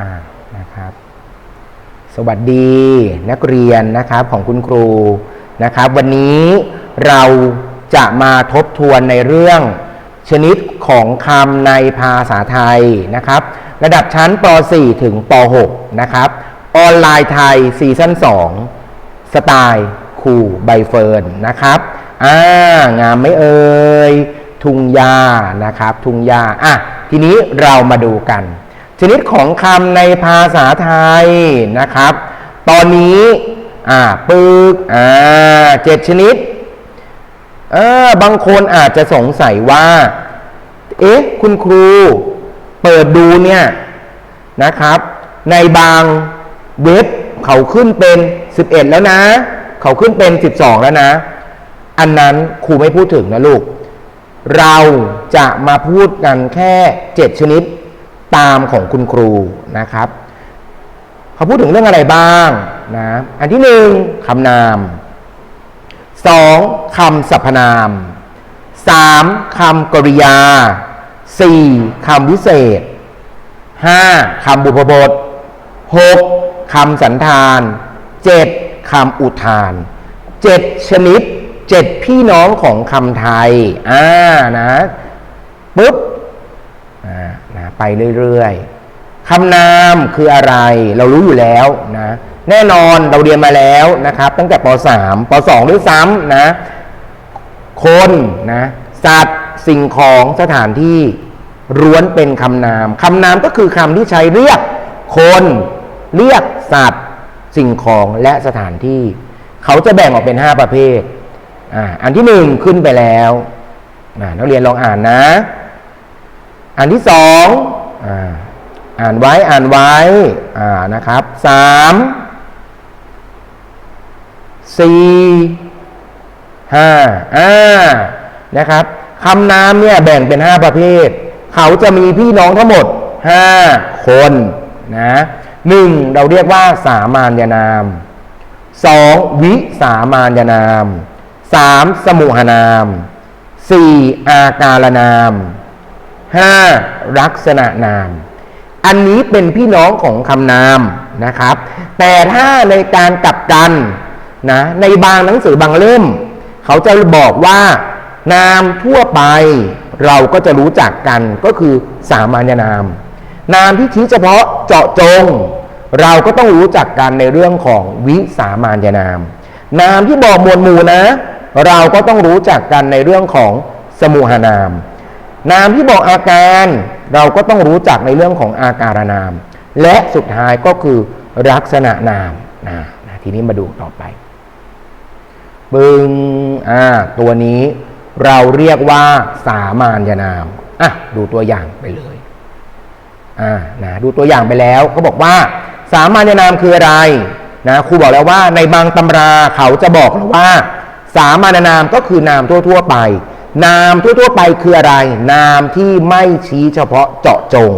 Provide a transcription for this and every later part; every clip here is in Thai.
่านะครับ สวัสดีนักเรียนนะครับของคุณครูนะครับ วันนี้เราจะมาทบทวนในเรื่องชนิดของคำในภาษาไทยนะครับ ระดับชั้นป .4 ถึงป .6 นะครับออนไลน์ไทยซีซั่น2 สไตล์ครูใบเฟิร์นนะครับอ่างามไม่เอ่ย ทุ่งหญ้านะครับ ทุ่งหญ้าอะทีนี้เรามาดูกัน ชนิดของคำในภาษาไทยนะครับ ตอนนี้อ่าปึกอ่าเจ็ดชนิดเออบางคนอาจจะสงสัยว่า เอ๊ะ คุณครูเปิดดูเนี่ยนะครับ ในบางเว็บเขาขึ้นเป็น 11 แล้วนะ เขาขึ้นเป็น 12 แล้วนะ อันนั้นครูไม่พูดถึงนะลูก เราจะมาพูดกันแค่ 7 ชนิด ตามของคุณครูนะครับเขาพูดถึงเรื่องอะไรบ้างนะอันที่หนึ่งคำนามสองคำสรรพนามสามคำกริยาสี่คำวิเศษห้าคำบุพบทหกคำสันธานเจ็ดคำอุทานเจ็ดชนิดเจ็ดพี่น้องของคำไทย อ่านะปุ๊บ นะไปเรื่อยๆคำนามคืออะไร เรารู้อยู่แล้วนะแน่นอนเราเรียนมาแล้วนะครับ ตั้งแต่ป .3 ป .2 ด้วยซ้ำนะ คนนะสัตว์สิ่งของสถานที่ร้วนเป็นคำนามคำนามก็คือคำที่ใช้เรียก คนเรียกสัตว์ สิ่งของและสถานที่ เขาจะแบ่งออกเป็น 5 ประเภทอ่าอันที่หนึ่งขึ้นไปแล้วอ่านักเรียนลองอ่านนะ อันที่สองอ่าอ่านไว้อ่านไว้อ่านะครับสามสี่ห้าอ่านะครับคำนามเนี่ยแบ่งเป็นห้าประเภท เขาจะมีพี่น้องทั้งหมดห้าคนนะหนึ่งเราเรียกว่าสามัญญนามสองวิสามัญญนามสามสมุหนามสี่อาการนาม ห้าลักษณะนาม อันนี้เป็นพี่น้องของคำนามนะครับ แต่ถ้าในการกลับกันนะในบางหนังสือบางเล่ม เขาจะบอกว่า นามทั่วไปเราก็จะรู้จักกันก็คือสามัญนาม นามที่ชี้เฉพาะเจาะจง เราก็ต้องรู้จักกันในเรื่องของวิสามัญนาม นามที่บอกมวดหมู่นะ เราก็ต้องรู้จักกันในเรื่องของสมุหนาม นามที่บอกอาการเราก็ต้องรู้จักในเรื่องของอาการนาม และสุดท้ายก็คือลักษณะนามนะนะทีนี้มาดูต่อไปปึงอ่าตัวนี้เราเรียกว่าสามัญนามอะดูตัวอย่างไปเลยอ่านะดูตัวอย่างไปแล้วเขาบอกว่า สามัญนามคืออะไรนะครูบอกแล้วว่าในบางตำราเขาจะบอกว่า สามัญนามก็คือนามทั่ว ๆ ไป นามทั่วๆไปคืออะไร นามที่ไม่ชี้เฉพาะเจาะจง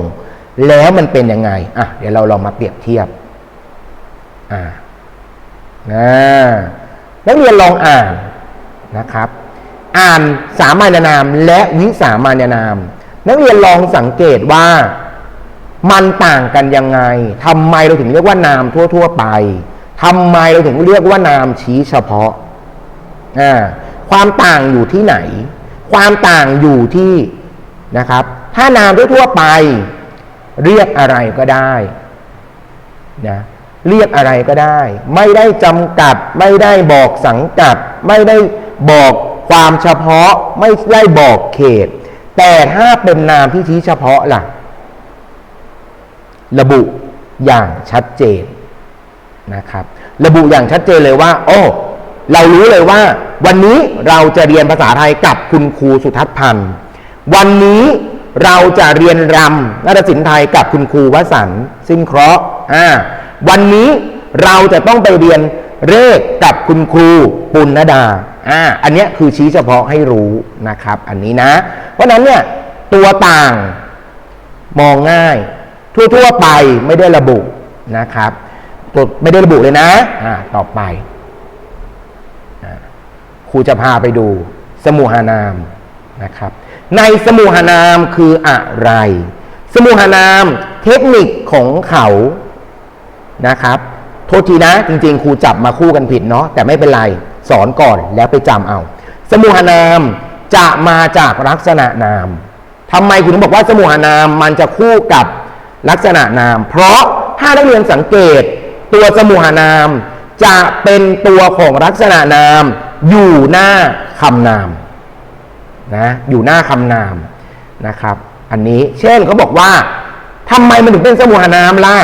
แล้วมันเป็นยังไงอะเดี๋ยวเราลองมาเปรียบเทียบอ่านะนักเรียนลองอ่านนะครับ อ่านสามัญนามและวิสามัญนาม นักเรียนลองสังเกตว่ามันต่างกันยังไงทำไมเราถึงเรียกว่านามทั่ว ๆ ไปทำไมเราถึงเรียกว่านามชี้เฉพาะอ่าความต่างอยู่ที่ไหน ความต่างอยู่ที่นะครับ ถ้านามทั่วไป เรียกอะไรก็ได้นะเรียกอะไรก็ได้ ไม่ได้จำกัด ไม่ได้บอกสังกัด ไม่ได้บอกความเฉพาะ ไม่ได้บอกเขต แต่ถ้าเป็นนามที่ชี้เฉพาะล่ะ ระบุอย่างชัดเจนนะครับ ระบุอย่างชัดเจนเลยว่า โอ้ เรารู้เลยว่า วันนี้เราจะเรียนภาษาไทยกับคุณครูสุทัศน์พันธ์วันนี้เราจะเรียนรำนาฏศิลป์ไทยกับคุณครูวสันต์สิ้นเคราะห์อ่าวันนี้เราจะต้องไปเรียนเลขกับคุณครูปุณณดาอ่าอันนี้คือชี้เฉพาะให้รู้นะครับ อันนี้นะ เพราะนั้นเนี่ยตัวต่างมองง่าย ทั่วๆไปไม่ได้ระบุนะครับ ไม่ได้ระบุเลยนะอ่าต่อไป ครูจะพาไปดู สมุหานามนะครับ ในสมุหานามคืออะไร สมุหานามเทคนิคของเขานะครับ โทษทีนะ จริงๆ ครูจับมาคู่กันผิดเนาะแต่ไม่เป็นไร สอนก่อนแล้วไปจำเอา สมุหานามจะมาจากลักษณะนามทำไมคุณถึงบอกว่าสมุหานามมันจะคู่กับลักษณะนาม เพราะถ้านักเรียนสังเกตตัวสมุหานามจะเป็นตัวของลักษณะนาม อยู่หน้าคำนามนะอยู่หน้าคำนามนะครับ อันนี้เช่นเขาบอกว่าทำไมมันถึงเป็นสมุหนามล่ะ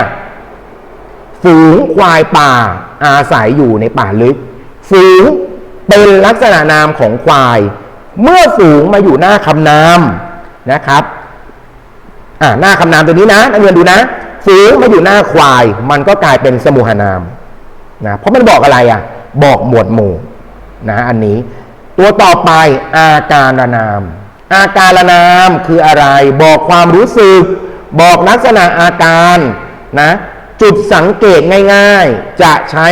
ฝูงควายป่าอาศัยอยู่ในป่าลึก ฝูงเป็นลักษณะนามของควาย เมื่อฝูงมาอยู่หน้าคำนามนะครับอ่าหน้าคำนามตัวนี้นะนักเรียนดูนะ ฝูงมาอยู่หน้าควาย มันก็กลายเป็นสมุหนามนะเพราะมันบอกอะไรอะ บอกหมวดหมู่ นะอันนี้ ตัวต่อไปอาการนาม อาการนามคืออะไร บอกความรู้สึก บอกลักษณะอาการนะจุดสังเกตง่ายๆ จะใช้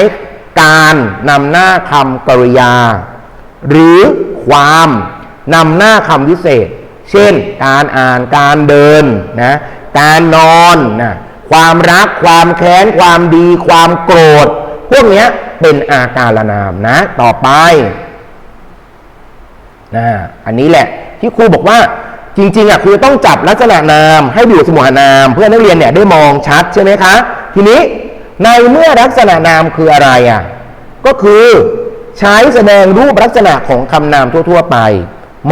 การนำหน้าคำกริยา หรือความนำหน้าคำวิเศษ เช่น การอ่านการเดินนะการนอนนะความรักความแค้น ความดี ความโกรธ พวกเนี้ย เป็นอาการนามนะ ต่อไปนะอันนี้แหละที่ครูบอกว่าจริงๆอะครูต้องจับลักษณะนาม ให้อยู่สมุหนาม เพื่อนักเรียนเนี่ยได้มองชัดใช่ไหมคะ ทีนี้ในเมื่อลักษณะนามคืออะไรอะก็คือใช้แสดงรูปลักษณะของคำนามทั่ว ๆ ไป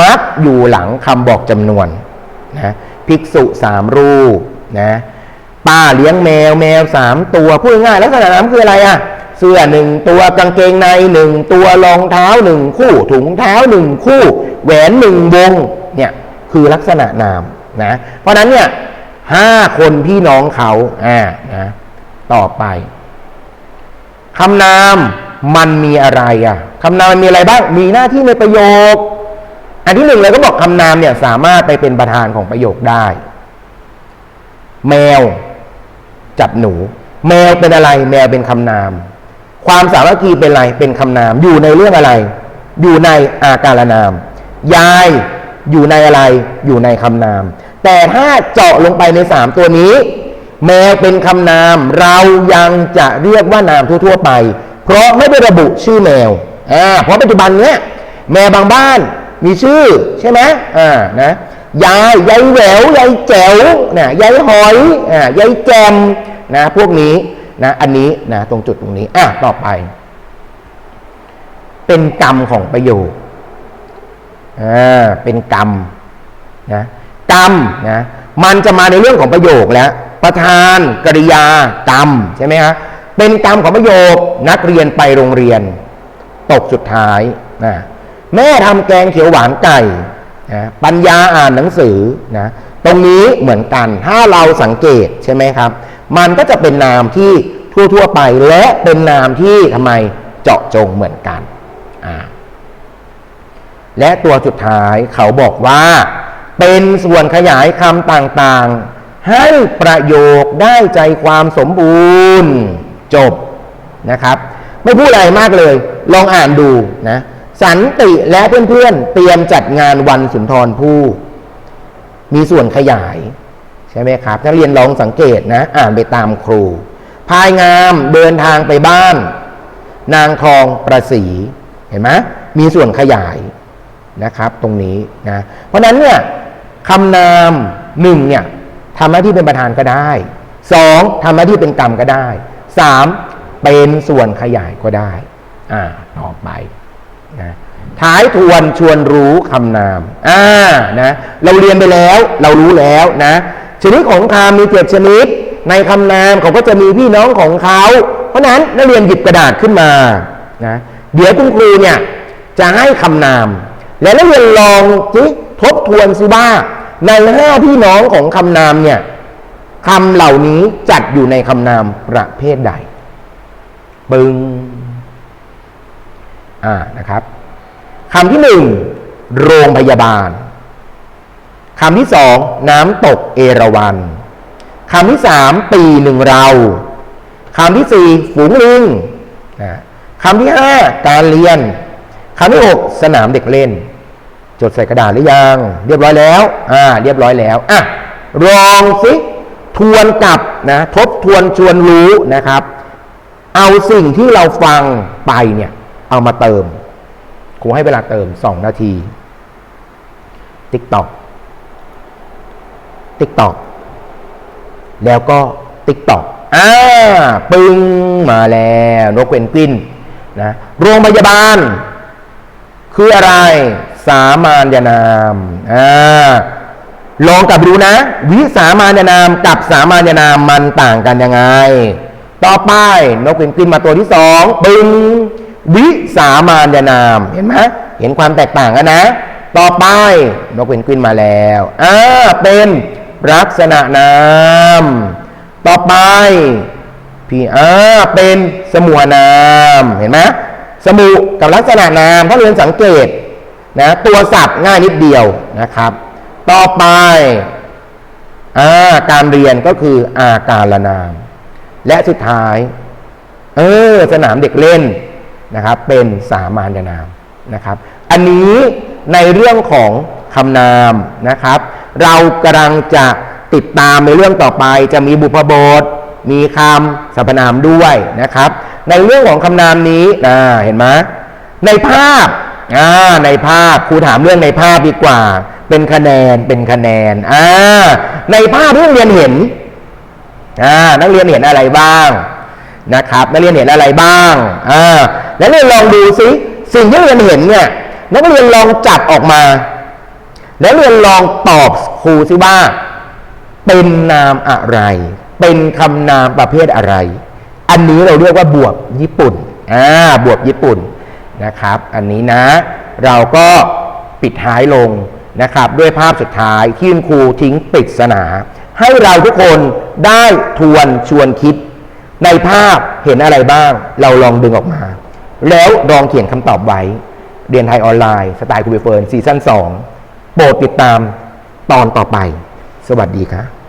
มักอยู่หลังคำบอกจำนวนนะภิกษุสามรูปนะป้าเลี้ยงแมวแมวสามตัวพูดง่ายลักษณะนามคืออะไรอะ เสื้อหนึ่งตัวกางเกงในหนึ่งตัวรองเท้าหนึ่งคู่ถุงเท้าหนึ่งคู่ แหวนหนึ่งวงเนี่ยคือลักษณะนามนะเพราะนั้นเนี่ยห้าคนพี่น้องเขาอ่านะต่อไปคำนามมันมีอะไรอะคำนามมันมีอะไรบ้าง มีหน้าที่ในประโยค อันที่หนึ่งเลยก็บอกคำนามเนี่ยสามารถไปเป็นประธานของประโยคได้ แมว จับหนู แมวเป็นอะไร แมวเป็นคำนาม ความสามัคคีเป็นอะไร เป็นคำนาม อยู่ในเรื่องอะไร อยู่ในอาการนาม ยายอยู่ในอะไร อยู่ในคำนาม แต่ถ้าเจาะลงไปในสามตัวนี้ แมวเป็นคำนาม เรายังจะเรียกว่านามทั่วๆไป เพราะไม่ได้ระบุชื่อแมว อ่า เพราะปัจจุบันเนี้ยแมวบางบ้านมีชื่อใช่ไหมอ่า นะ ยายยายแหววยายแจ๋วนะยายหอย อ่า ยายแจม นะ พวกนี้ นะอันนี้นะตรงจุดตรงนี้อะต่อไป เป็นกรรมของประโยคอ่าเป็นกรรมนะกรรมนะมันจะมาในเรื่องของประโยคแล้ว ประธานกริยากรรมใช่ไหมฮะเป็นกรรมของประโยคนักเรียนไปโรงเรียน ตกสุดท้ายนะแม่ทำแกงเขียวหวานไก่นะปัญญาอ่านหนังสือนะตรงนี้เหมือนกัน ถ้าเราสังเกตใช่ไหมครับ มันก็จะเป็นนามที่ทั่วๆไปและเป็นนามที่ทำไมเจาะจงเหมือนกัน และตัวสุดท้ายเขาบอกว่า เป็นส่วนขยายคำต่างๆ ให้ประโยคได้ใจความสมบูรณ์จบนะครับ ไม่พูดอะไรมากเลย ลองอ่านดูนะสันติและเพื่อนๆเตรียมจัดงานวันสุนทรภู่มีส่วนขยาย ใช่ไหมครับนักเรียนลองสังเกตนะอ่านไปตามครู พายงามเดินทางไปบ้าน นางทองประสีเห็นไหมมีส่วนขยายนะครับตรงนี้นะเพราะฉะนั้นเนี่ยคำนามหนึ่งเนี่ยทำหน้าที่เป็นประธานก็ได้สองทำหน้าที่เป็นกรรมก็ได้สามเป็นส่วนขยายก็ได้อ่าต่อไปนะท้ายทวนชวนรู้คำนามอ่านะเราเรียนไปแล้ว เรารู้แล้วนะ ชนิดของคำมีเจ็ดชนิด ในคำนามเขาก็จะมีพี่น้องของเขา เพราะนั้นนักเรียนหยิบกระดาษขึ้นมานะเดี๋ยวคุณครูเนี่ยจะให้คำนาม และนักเรียนลองสิทบทวนสิว่าในห้าพี่น้องของคำนามเนี่ยคำเหล่านี้จัดอยู่ในคำนามประเภทใดปึงอ่านะครับคำที่หนึ่งโรงพยาบาล คำที่สองน้ำตกเอราวันคำที่สามปีหนึ่งเราคำที่สี่ฝูงลิงคำที่ห้าการเรียนคำที่หกสนามเด็กเล่น จดใส่กระดาษหรือยัง เรียบร้อยแล้ว อ่า เรียบร้อยแล้วอะลองสิทวนกลับนะ ทบทวนชวนรู้นะครับ เอาสิ่งที่เราฟังไปเนี่ย เอามาเติมครูให้เวลาเติม2นาทีติ๊กตอก TikTok TikTok แล้วก็ TikTok อ่าปึ้งมาแล้วนกเพนกวินนะโรงพยาบาล คืออะไร สามานยนามอ่าลองกลับไปดูนะ วิสามานยนามกับสามานยนามมันต่างกันยังไง ต่อไปนกเพนกวินมาตัวที่สองปึ้งวิสามานยนามเห็นไหมเห็นความแตกต่างกันนะ ต่อไปนกเพนกวินมาแล้วอ่าเป็น ลักษณะนาม ต่อไปพี่อ่าเป็นสมุนามเห็นไหมสมุกับลักษณะนามถ้าเรียนสังเกตนะตัวศัพท์ง่ายนิดเดียวนะครับ ต่อไปอ่าการเรียนก็คืออาการละนาม และสุดท้ายเออสนามเด็กเล่นนะครับ เป็นสามานนามนะครับ อันนี้ในเรื่องของคำนามนะครับ เรากำลังจะติดตามในเรื่องต่อไป จะมีบุพบท มีคำสรรพนามด้วยนะครับ ในเรื่องของคำนามนี้นะเห็นไหมในภาพอ่าในภาพครูถามเรื่องในภาพดีกว่า เป็นคะแนนเป็นคะแนนอ่าในภาพที่นักเรียนเห็นอ่านักเรียนเห็นอะไรบ้างนะครับ นักเรียนเห็นอะไรบ้างอ่านักเรียนลองดูซิสิ่งที่นักเรียนเห็นเนี่ยนักเรียนลองจับออกมา นักเรียนลองตอบครูซิว่า เป็นนามอะไร เป็นคำนามประเภทอะไร อันนี้เราเรียกว่าบวกญี่ปุ่นอ่าบวกญี่ปุ่นนะครับ อันนี้นะ เราก็ปิดท้ายลงนะครับ ด้วยภาพสุดท้ายที่ครูทิ้งปริศนา ให้เราทุกคนได้ทวนชวนคิด ในภาพเห็นอะไรบ้าง เราลองดึงออกมา แล้วลองเขียนคำตอบไว้ เรียนไทยออนไลน์ สไตล์ครูเบเฟิร์นซีซั่น2 โปรดติดตามตอนต่อไป สวัสดีครับ